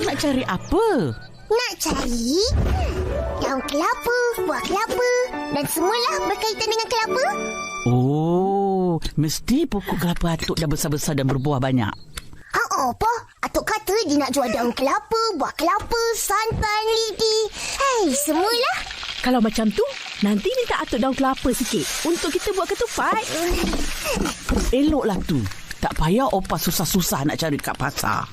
Nak cari apa? Nak cari daun kelapa, buah kelapa dan semualah berkaitan dengan kelapa. Oh, mesti pokok kelapa atuk dah besar-besar dan berbuah banyak. Ha apa? Atuk kata dia nak jual daun kelapa, buah kelapa, santan, lidi. Hei, semualah. Kalau macam tu, nanti minta atuk daun kelapa sikit untuk kita buat ketupat. Eloklah tu. Tak payah opa susah-susah nak cari kat pasar.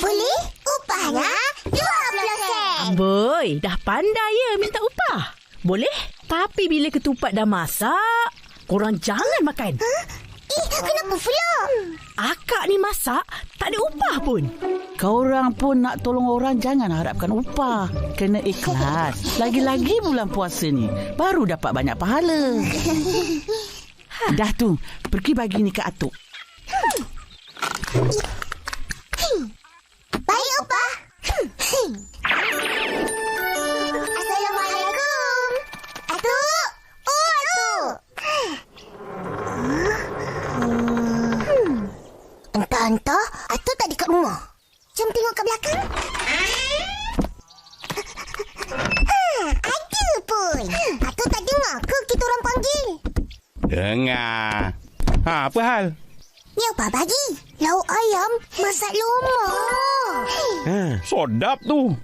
Boleh? Upahnya RM20 sen. Boy, dah pandai ya minta upah. Boleh? Tapi bila ketupat dah masak, korang jangan makan. Eh, kenapa pula? Akak ni masak, tak ada upah pun. Kau orang pun nak tolong orang jangan harapkan upah. Kena ikhlas. Lagi-lagi bulan puasa ni baru dapat banyak pahala. Dah tu, pergi bagi ni ke atuk. Baik, Ni apa bagi? Lauk ayam masak lomak. Ha, sedap tu.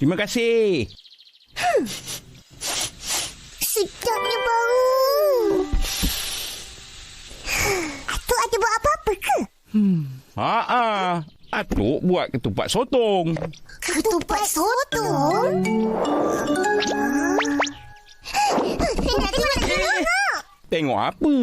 Terima kasih. Sedapnya bau. Atuk ada buat apa-apa ke? Ha ah. Atuk buat ketupat sotong. Ketupat sotong? Nak tengok, nak tengok. Tengok apa?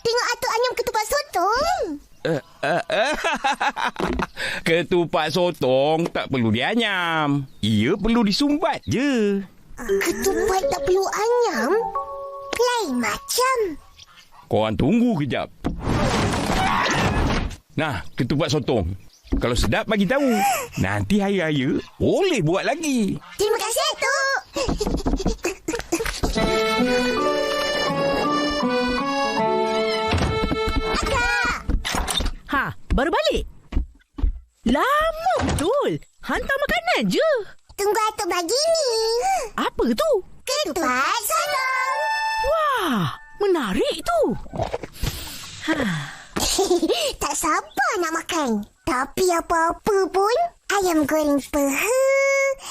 Tengok Atuk Anyam ketupat sotong. Ketupat sotong tak perlu dianyam. Ia perlu disumbat je. Ketupat tak perlu anyam? Lain macam. Korang tunggu kejap. Nah, ketupat sotong. Kalau sedap bagi tahu. Nanti hari raya boleh buat lagi. Terima kasih, Atuk. Ha, baru balik? Lama betul. Hantar makanan je. Tunggu Atuk bagi ni. Apa tu? Ketupat sotong. Wah, menarik tu. Ha, tak sabar nak makan. Tapi apa-apa pun, ayam goreng peha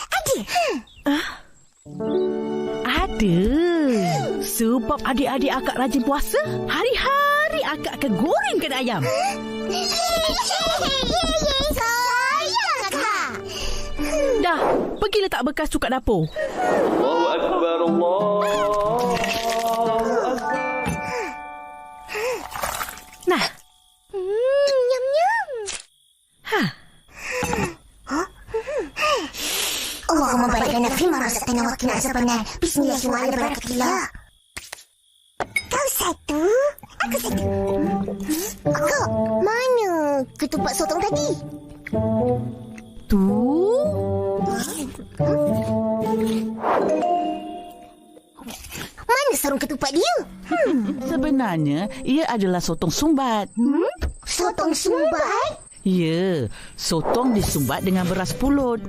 ada. Ada. Sebab adik-adik akak rajin puasa, hari-hari akak akan gorengkan ayam. Dah, pergi letak bekas tu kat dapur. Allahu Akbar Allah. Nah. Hmm, nyam-nyam. Ha. Huh? Nyam. ha, Allahumma barik lana fima razaqtana wa qina azabannar. Bismillahirrahmanirrahim. Kau satu, aku satu. Kak, mana ketupat sotong tadi? tu. Mana sarung ketupat dia? Sebenarnya, ia adalah sotong sumbat. Sotong sumbat? Ya, sotong disumbat dengan beras pulut.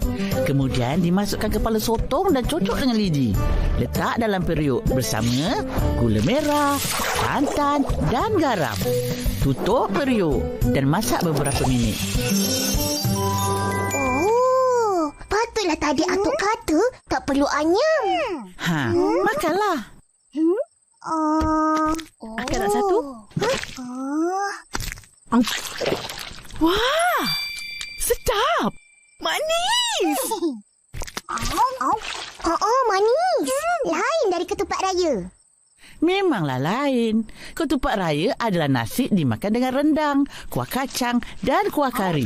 Kemudian dimasukkan kepala sotong dan cocok dengan lidi. Letak dalam periuk bersama gula merah, santan dan garam. Tutup periuk dan masak beberapa minit. Oh, patutlah tadi Atuk kata tak perlu anyam. Ha, makanlah. Oh. Akak nak satu? Oh. Ang- Wah, sedap. Manis. Oh, oh, oh, manis. Lain dari ketupat raya. Memanglah lain. Ketupat raya adalah nasi dimakan dengan rendang, kuah kacang dan kuah kari.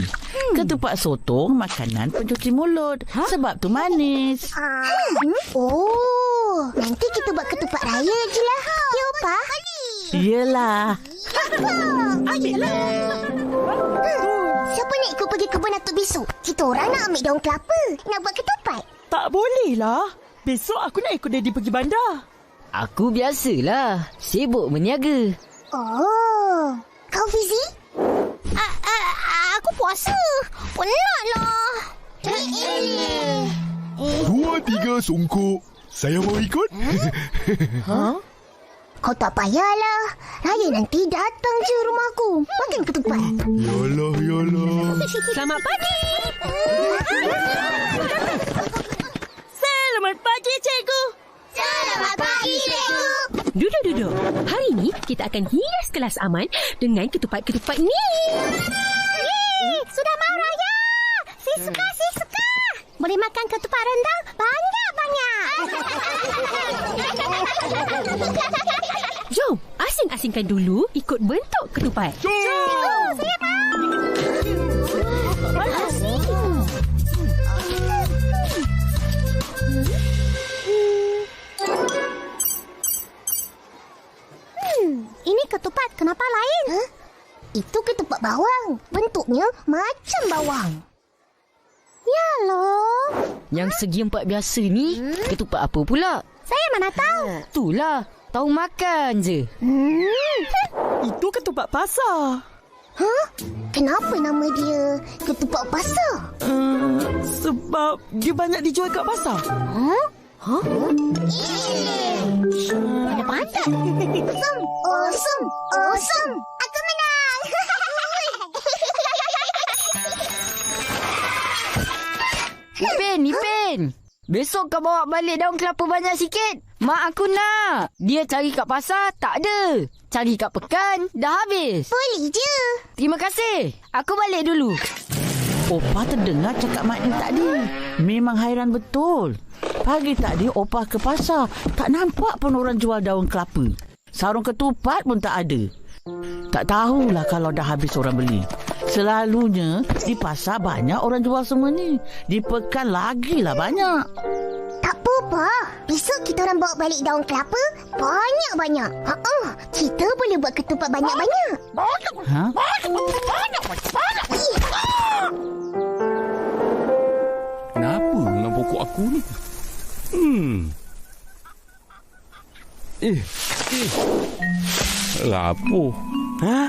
Ketupat sotong makanan pencuci mulut sebab tu manis. Oh, nanti kita buat ketupat raya je lah. Ya, Opa? Yelah. Ambillah. Siapa nak ikut pergi kebun Atuk besok? Kita orang nak ambil daun kelapa. Nak buat ketupat. Tak boleh lah. Besok aku nak ikut Daddy pergi bandar. Aku biasalah. Sibuk berniaga. Oh. Kau Fizi? aku puasa. Penatlah. tiga sungguh. Saya mau ikut. Kau tak payahlah. Raya nanti datang je rumahku. Makan ketupat. Yalah, yalah. Selamat pagi. Selamat pagi, cikgu. Selamat pagi, cikgu. Duduk, duduk. Hari ini kita akan hias kelas aman dengan ketupat-ketupat ni. Yeay, sudah mau raya. Si suka, si suka. Boleh makan ketupat rendang banyak-banyak. Jom, asing-asingkan dulu ikut bentuk ketupat. Oh, saya mau. Asyik. Hmm, ini ketupat kenapa lain? Huh? Itu ketupat bawang. Bentuknya macam bawang. Ya loh. Yang segi empat biasa ni, ketupat apa pula? Saya mana tahu. Itulah, tahu makan je. Hmm. Itu ketupat pasar. Hah? Kenapa nama dia ketupat pasar? Uh, sebab dia banyak dijual kat pasar. Huh? Huh? Ada pantat. Awesome, awesome, awesome. Ipin, Ipin. Besok kau bawa balik daun kelapa banyak sikit. Mak aku nak. Dia cari kat pasar, tak ada. Cari kat pekan, dah habis. Boleh je. Terima kasih. Aku balik dulu. Opah terdengar cakap Mak Ing tadi. Memang hairan betul. Pagi tadi Opah ke pasar. Tak nampak pun orang jual daun kelapa. Sarung ketupat pun tak ada. Tak tahulah kalau dah habis orang beli. Selalunya di pasar banyak orang jual semua ni. Di pekan lagi lah banyak. Tak apa, Pa. Besok kita orang bawa balik daun kelapa banyak-banyak. Ha-uh. Kita boleh buat ketupat banyak-banyak. Ha? Kenapa dengan pokok aku ni? Hmm. Eh, eh. Lapuh. Ha?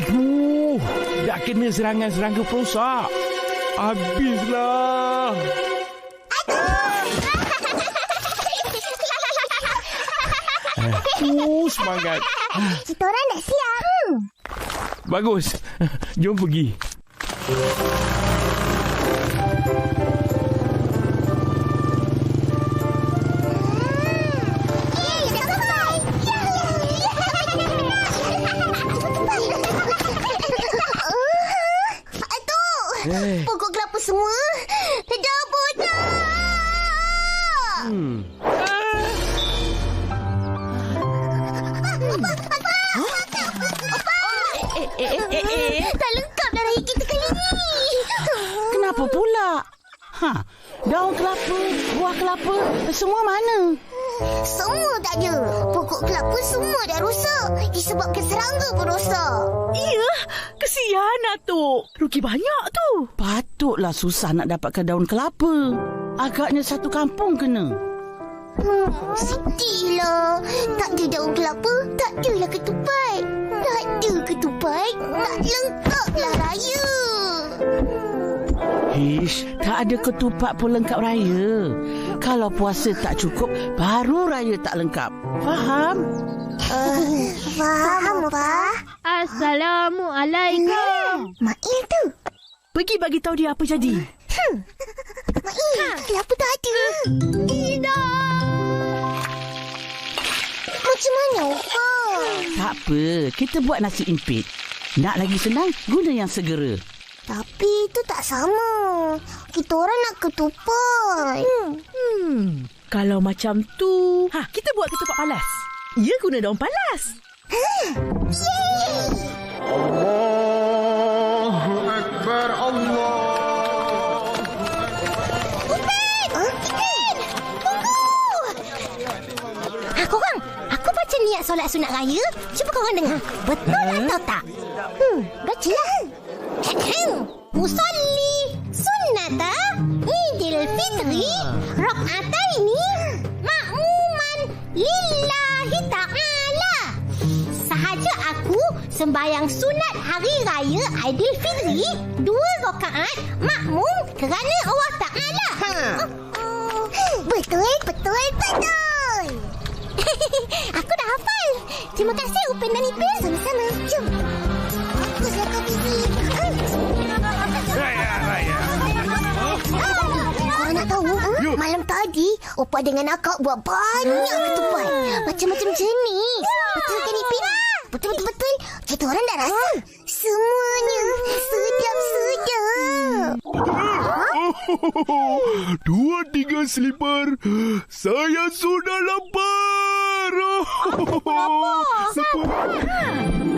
Aduh, dah kena serangan-serangga perosak. Habislah. Uh, semangat. Kita orang dah siap. Hmm. Bagus. Jom pergi. Kesian Atuk. Rugi banyak tu. Patutlah susah nak dapatkan daun kelapa. Agaknya satu kampung kena. Hmm, sedihlah. Tak ada daun kelapa, tak adalah ketupat. Tak ada ketupat, tak lengkaplah raya. Hish, tak ada ketupat pun lengkap raya. Kalau puasa tak cukup, baru raya tak lengkap. Faham? Uh, faham, Pak. Assalamualaikum. Mak Il tu. Pergi bagi tahu dia apa jadi. Mak Il, kelapa tak ada. Tidak. Macam mana, Pak? Tak apa, kita buat nasi impit. Nak lagi senang, guna yang segera. Tapi itu tak sama. Kita orang nak ketupat. Hmm. Hmm, kalau macam tu, ha, kita buat ketupat palas. Ya guna daun palas. Huh? Ipin! Tunggu! Ha, korang, aku baca niat solat sunat raya. Cuba korang dengar. Betul atau tak? Hmm, bacalah. Ahem. Usalli sunnata idil fitri rak'ataini ma'muman lillahi ta'ala. Sahaja aku sembahyang sunat hari raya Aidilfitri dua rakaat makmum kerana Allah Ta'ala. Ha. Betul, betul, betul. Aku dah hafal. Terima kasih Upin dan Ipin. Sama-sama. Tadi, Opa dengan akak buat banyak ketupat. Macam-macam jenis. Betul kan, Ipin? Betul-betul-betul. Kita orang dah rasa. Semuanya sedap-sedap. Dua tiga slipper. Saya sudah lapar. Lapar. Banyaknya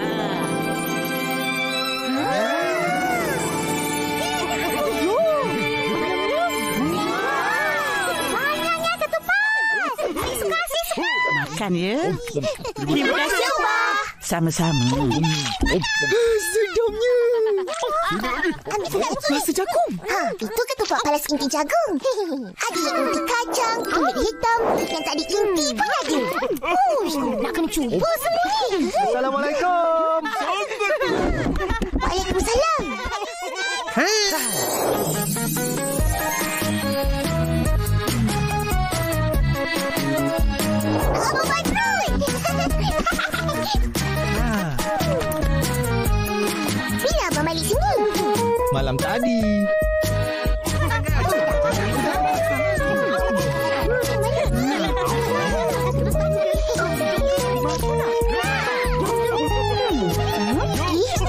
Makan ya. Terima kasih, Opa. Sama-sama. Sedapnya. Rasa jagung. Ha, itu ketupat palas inti jagung. Ada yang inti kacang, kulit hitam, yang tak ada inti pun ada. Uish, nak kena cuba semua ni. Assalamualaikum. Waalaikumsalam. Apa Malam tadi. Eh,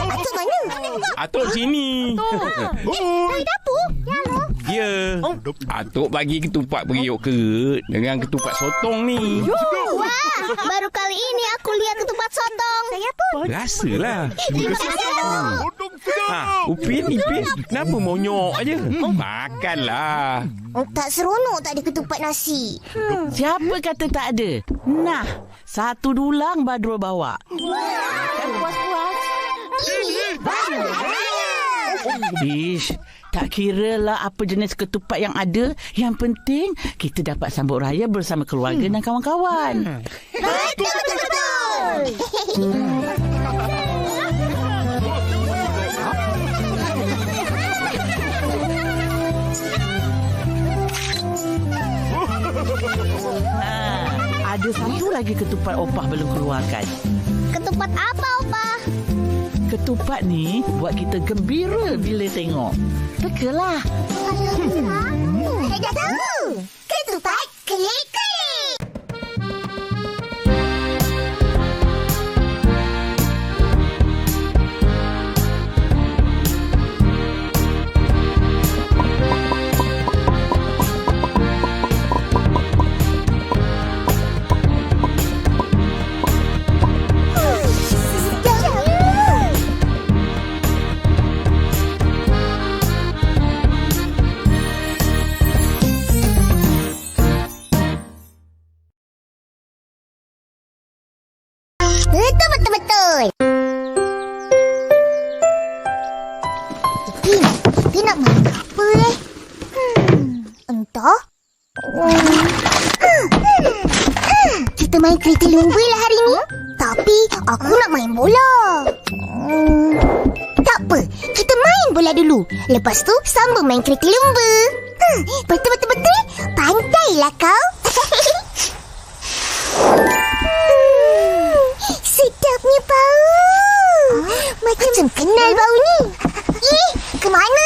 Atuk mana? Atuk sini. Dari dapur? Ya. Atuk bagi ketupat periuk ke dengan ketupat sotong ni. Wah, baru kali ini aku lihat ketupat sotong. Saya pun. Rasalah. Terima kasih. Ha, Upin, Ipin, kenapa monyok aja? Makanlah. Oh, tak seronok tak ada ketupat nasi. Siapa kata tak ada? Nah, satu dulang Badrul bawa. Ini baru Ish, tak kira lah apa jenis ketupat yang ada. Yang penting kita dapat sambut raya bersama keluarga dan kawan-kawan. Betul, betul, betul. Ha, ada satu lagi ketupat opah belum keluarkan. Ketupat apa, Opa? Ketupat ni buat kita gembira bila tengok. Rekalah. Hmm. Saya dah tahu. Ketupat kelik-kelik. Kita main kereta lumba lah hari ni. Tapi aku nak main bola. Hmm. Tak apa, kita main bola dulu. Lepas tu sambung main kereta lumba. Hmm, betul, betul, betul. Pandailah kau. Hmm, Sedapnya bau. Macam kenal bau ni. Eh, ke mana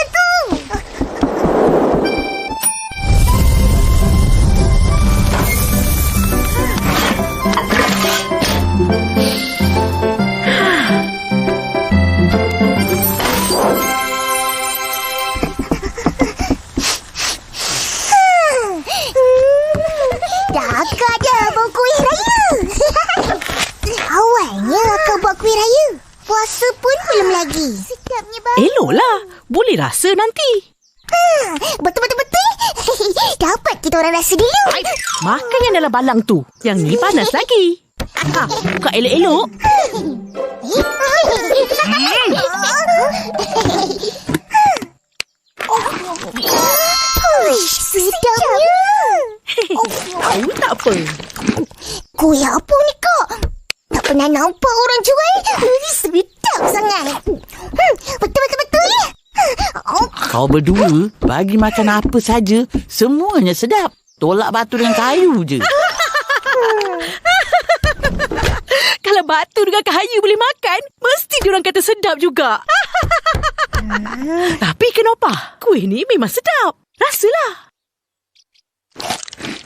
lagi. Sedapnya bau. Eloklah. Boleh rasa nanti. Betul-betul-betul. Dapat kita orang rasa dulu. Makan yang dalam balang tu. Yang ni panas lagi. Ha, buka elok-elok. Uish, sedapnya. Tahu tak apa. Kuih apa ni kak? Tak pernah nampak orang jual. Ui, sedap sangat. Hmm, betul-betul-betul ya. Oh, Kau berdua bagi makan apa saja, semuanya sedap. Tolak batu dengan kayu je. Kalau batu dengan kayu boleh makan, mesti diorang kata sedap juga. Tapi kenapa? Kuih ni memang sedap. Rasalah.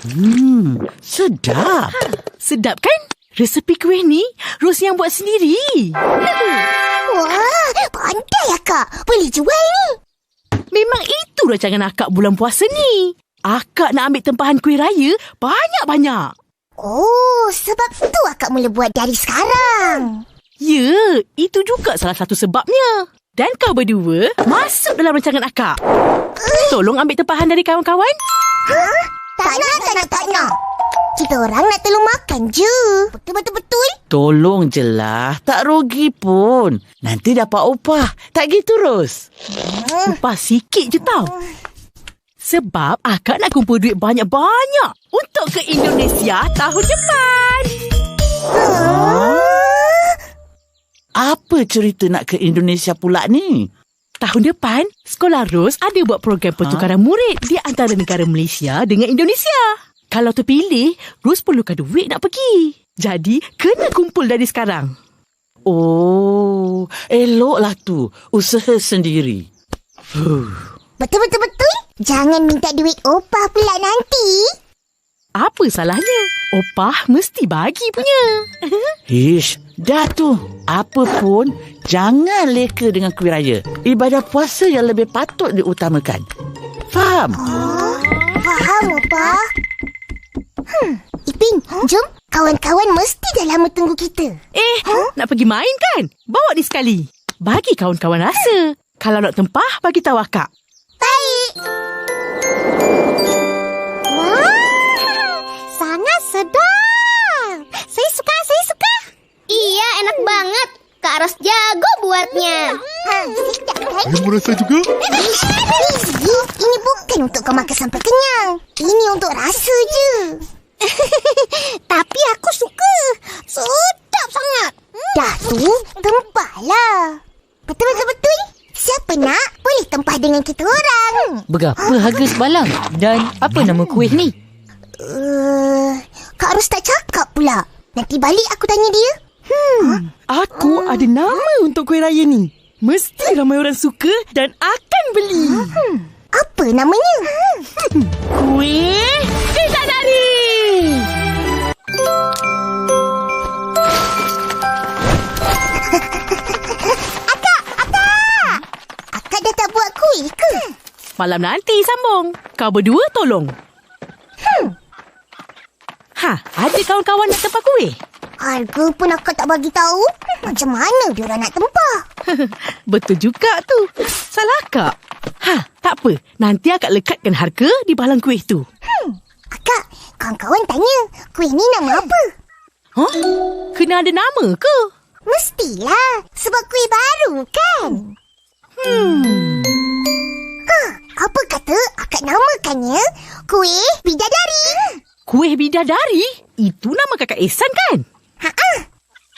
Hmm, sedap. Sedap kan? Resepi kuih ni, Ros yang buat sendiri. Wah, pandai akak. Boleh jual ni. Memang itu rancangan akak bulan puasa ni. Akak nak ambil tempahan kuih raya banyak-banyak. Oh, sebab tu akak mula buat dari sekarang. Ya, itu juga salah satu sebabnya. Dan kau berdua masuk dalam rancangan akak. Tolong ambil tempahan dari kawan-kawan. Tak nak, tak nak, tak nak. Kita orang nak tolong makan je. Betul-betul-betul. Tolong je lah. Tak rugi pun. Nanti dapat upah. Tak gitu, Ros? Upah sikit je tau. Sebab akak nak kumpul duit banyak-banyak untuk ke Indonesia tahun depan. Apa cerita nak ke Indonesia pula ni? Tahun depan, Sekolah Ros ada buat program pertukaran murid di antara negara Malaysia dengan Indonesia. Kalau terpilih, Ros perlukan duit nak pergi. Jadi, kena kumpul dari sekarang. Oh, eloklah tu. Usaha sendiri. Betul-betul-betul. Jangan minta duit opah pula nanti. Apa salahnya? Opah mesti bagi punya. Ish, dah tu. Apa pun, jangan leka dengan kuih raya. Ibadah puasa yang lebih patut diutamakan. Faham? Oh, faham, opah. Hmm, Ipin, jom. Kawan-kawan mesti dah lama tunggu kita. Eh, nak pergi main kan? Bawa ni sekali. Bagi kawan-kawan rasa. Kalau nak tempah, bagi tahu akak. Baik. Wah, sangat sedap. Saya suka, saya suka. Iya, enak banget. Kak Ros jago buatnya. Ha, sedap kan? Saya merasa juga. Ini bukan untuk kau makan sampai kenyang. Ini untuk rasa je. Tapi aku suka. Sedap sangat. Dah tu, tempahlah. Betul-betul-betul. Siapa nak, boleh tempah dengan kita orang. Berapa harga sebalang? Dan apa nama kuih ni? Uh, Kak Ros tak cakap pula. Nanti balik aku tanya dia. Hmm. Aku ada nama untuk kuih raya ni. Mesti ramai orang suka dan akan Malam nanti sambung. Kau berdua tolong. Hmm. Ha, ada kawan-kawan nak tempah kuih? Harga pun akak tak bagi tahu. Macam mana dia nak tempah? Betul juga tu. Salah akak. Ha, tak apa. Nanti akak lekatkan harga di balang kuih tu. Akak, kawan-kawan tanya, kuih ni nama apa? Huh? Kena ada nama ke? Mestilah, sebab kuih baru kan? Hmm. Apa kata akak namakannya kuih bidadari? Kuih bidadari? Itu nama kakak Ehsan kan? Ha-ha.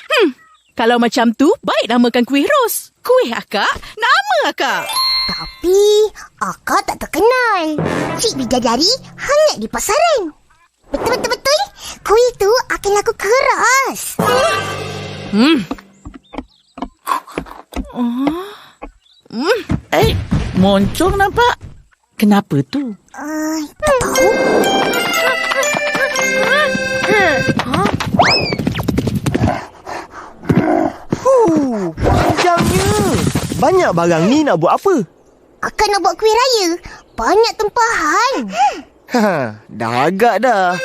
Hmm. Kalau macam tu, baik namakan kuih ros. Kuih akak, nama akak. Tapi, akak tak terkenal. Cik bidadari hangat di pasaran. Betul-betul-betul, kuih tu akan laku keras. Hmm. Eh, moncong nampak. Kenapa tu? Uh, tak tahu. Huh, panjangnya. Banyak barang ni nak buat apa? Akak nak buat kuih raya. Banyak tempahan. Ha, dah agak dah.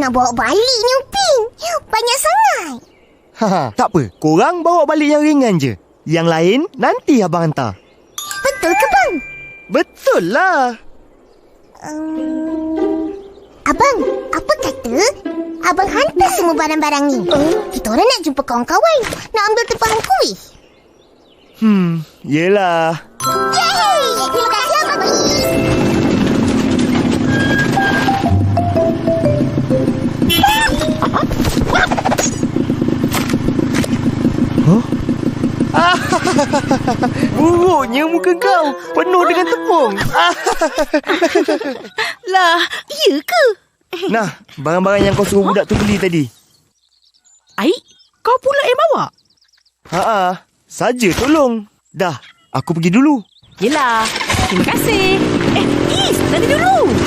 Nak bawa balik ni Upin? Banyak sangat. Ha, tak apa. Korang bawa balik yang ringan je. Yang lain nanti abang hantar. Betul ke bang? Betul lah. Um, abang, apa kata? Abang hantar semua barang-barang ni. Kita orang nak jumpa kawan-kawan. Nak ambil tempahan kuih. Hmm, yelah. Yeay! Terima kasih abang. Buruknya muka kau. Penuh dengan tepung. Lah, iya ke? Nah, barang-barang yang kau suruh budak tu beli tadi. Aik, kau pula yang bawa? Haa, saja tolong. Dah, aku pergi dulu. Yelah, terima kasih. Eh, Is, nanti dulu.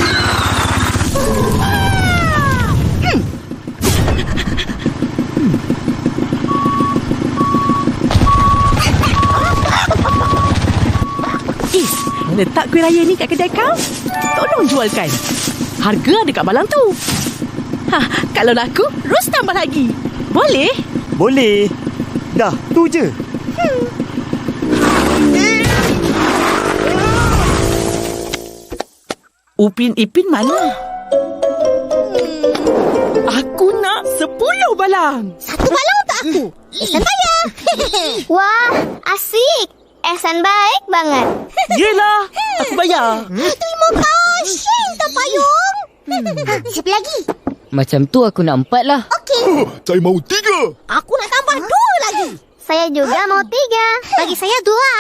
Letak kuih raya ni kat kedai kau. Tolong jualkan. Harga ada kat balang tu. Ha, kalau laku, Ros tambah lagi. Boleh? Boleh. Dah, tu je. Upin Ipin mana? Aku nak sepuluh balang. Satu balang untuk aku. Ihsan bayar. Wah, asik. Ehsan baik banget. Yelah, aku bayar. Terima kasih, tak payung. Ha, siapa lagi? Macam tu aku nak empat lah. Okey. Saya mau tiga. Aku nak tambah dua lagi. Saya juga mau tiga. Bagi saya dua.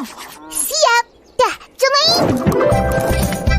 Siap. Dah, jom main.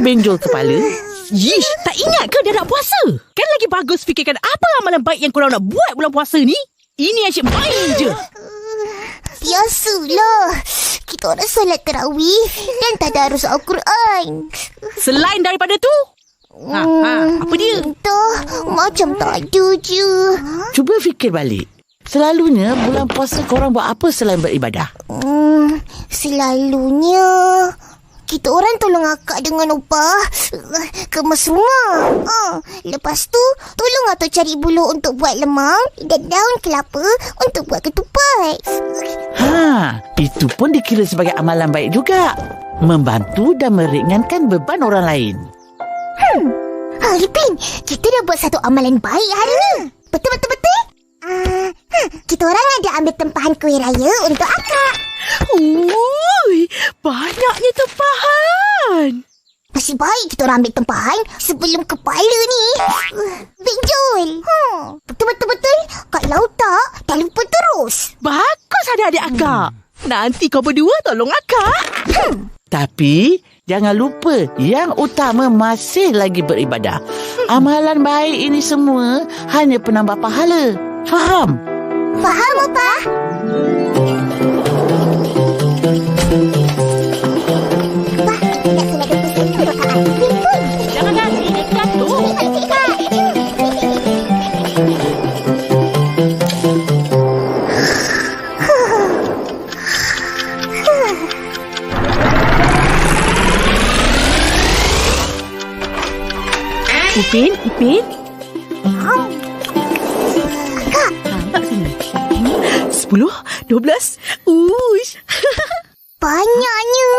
Dah benjol kepala? Yish, tak ingat ke dia nak puasa? Kan lagi bagus fikirkan apa amalan baik yang korang nak buat bulan puasa ni? Ini asyik main je. Biasalah. Kita orang solat terawih dan tadarus Al-Quran. Selain daripada tu, ha, ha, apa dia? Entah, macam tak ada je. Cuba fikir balik. Selalunya bulan puasa korang buat apa selain beribadah? Hmm, selalunya kita orang tolong akak dengan upah kemas rumah. Uh, lepas tu, tolong atau cari bulu untuk buat lemang dan daun kelapa untuk buat ketupat. Ha, itu pun dikira sebagai amalan baik juga. Membantu dan meringankan beban orang lain. Ha, Ipin, kita dah buat satu amalan baik hari ni. Betul-betul-betul? Uh, kita orang ada ambil tempahan kuih raya untuk akak. Ui, tempahan. Nasib baik kita orang ambil tempahan sebelum kepala ni. Benjol. Hmm, betul-betul-betul. Kalau tak, dah lupa terus. Bagus ada adik akak. Nanti kau berdua tolong akak. Tapi jangan lupa yang utama masih lagi beribadah. Amalan baik ini semua hanya penambah pahala. Faham? Faham, Opa? Nampak sini. Sepuluh, dua belas. Uish. Banyaknya.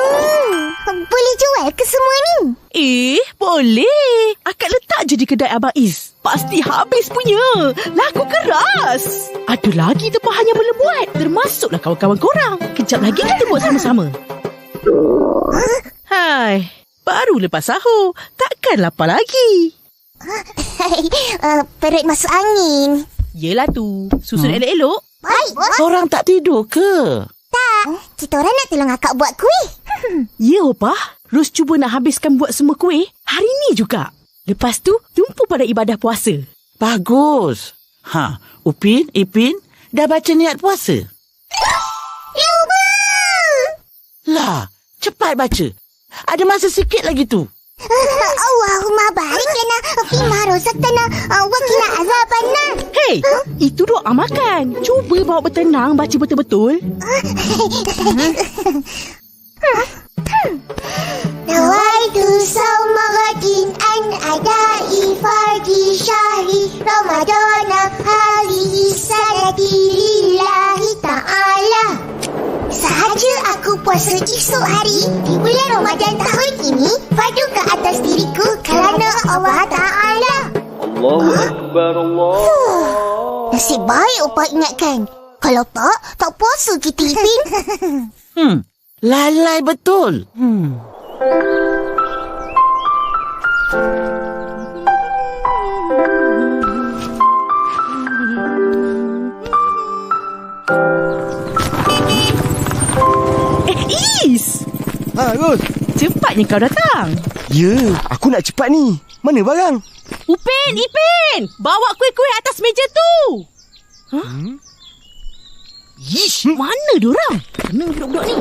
Boleh jual ke semua ni? Eh, boleh. Akak letak je di kedai Abang Is. Pasti habis punya. Laku keras. Ada lagi tempahan yang belum buat. Termasuklah kawan-kawan korang. Kejap lagi kita buat sama-sama. Hai. Baru lepas sahur. Takkan lapar lagi. uh, perut masuk angin. Yelah tu. Susun hmm? elok-elok. Baik, bos. Korang tak tidur ke? Tak. Kita orang nak tolong akak buat kuih. Ya, Opah. Ros cuba nak habiskan buat semua kuih hari ni juga. Lepas tu, tumpu pada ibadah puasa. Bagus. Ha, Upin, Ipin, dah baca niat puasa? Lupa. Lah, cepat baca. Ada masa sikit lagi tu. Allahumma barik lana fima razaqtana wa qina azabannar. Hei, itu doa makan. Cuba bawa bertenang baca betul-betul. Nawaitu sawma ghadin an adai fardi syahri Ramadana halihi sanati lillahi ta'ala Sahaja aku puasa esok hari di bulan Ramadan tahun ini padu ke atas diriku kerana Allah Ta'ala. Allahu Akbar Allah. Nasib baik Opa ingatkan. Kalau tak, tak puasa kita Ipin. Hmm, lalai betul. Hmm. Ha, Ros. Cepatnya kau datang. Ya, aku nak cepat ni. Mana barang? Upin, Ipin! Bawa kuih-kuih atas meja tu! Huh? Hmm? Ish, mana diorang? Mana budak-budak ni?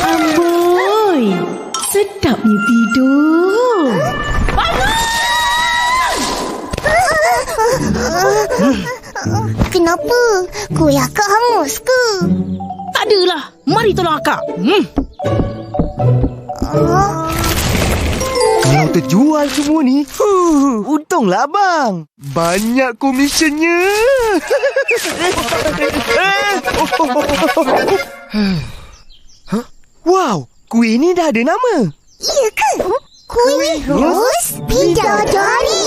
Amboi! Sedapnya tidur. Kenapa? Kuih akak hangus ke? Tak adalah. Mari tolong akak. Hmm. Kalau terjual semua ni, huh, untunglah abang. Banyak komisionnya. Huh? Wow, kuih ni dah ada nama. Ya ke? Kuih ros bidadari.